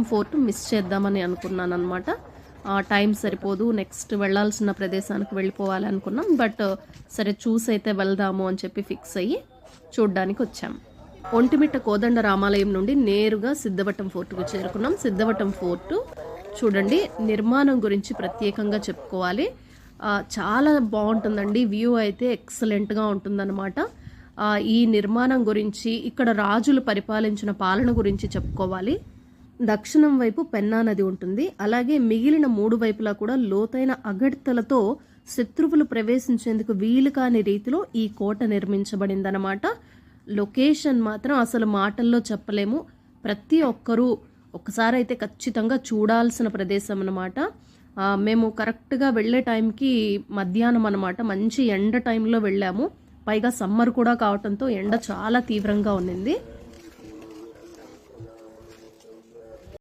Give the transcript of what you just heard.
Siddhavatam fort miss చేద్దామని అనుకున్నాను అనమాట టైం సరిపోదు నెక్స్ట్ వెళ్ళాల్సిన ప్రదేశానికి వెళ్ళిపోవాలి అనుకున్నాం. బట్ సరే చూసి అయితే వెళ్దాము అని చెప్పి ఫిక్స్ అయ్యి చూడ్డానికి వచ్చాం. ఒంటిమిట్ట కోదండ రామాలయం నుండి నేరుగా సిద్ధవటం ఫోర్టుకు చేరుకున్నాం. సిద్ధవటం ఫోర్టు చూడండి నిర్మాణం గురించి ప్రత్యేకంగా చెప్పుకోవాలి. చాలా బాగుంటుందండి. వ్యూ అయితే ఎక్సలెంట్గా ఉంటుందన్నమాట. ఈ నిర్మాణం గురించి ఇక్కడ రాజులు పరిపాలించిన పాలన గురించి చెప్పుకోవాలి. దక్షిణం వైపు పెన్నా నది ఉంటుంది. అలాగే మిగిలిన మూడు వైపులా కూడా లోతైన అగడ్తలతో శత్రువులు ప్రవేశించేందుకు వీలు కాని రీతిలో ఈ కోట నిర్మించబడిందన్నమాట. లొకేషన్ మాత్రం అసలు మాటల్లో చెప్పలేము. ప్రతి ఒక్కరూ ఒకసారి అయితే ఖచ్చితంగా చూడాల్సిన ప్రదేశం అన్నమాట. మేము కరెక్ట్గా వెళ్ళే టైంకి మధ్యాహ్నం అనమాట మంచి ఎండ టైంలో వెళ్ళాము. పైగా సమ్మర్ కూడా కావటంతో ఎండ చాలా తీవ్రంగా ఉన్నింది.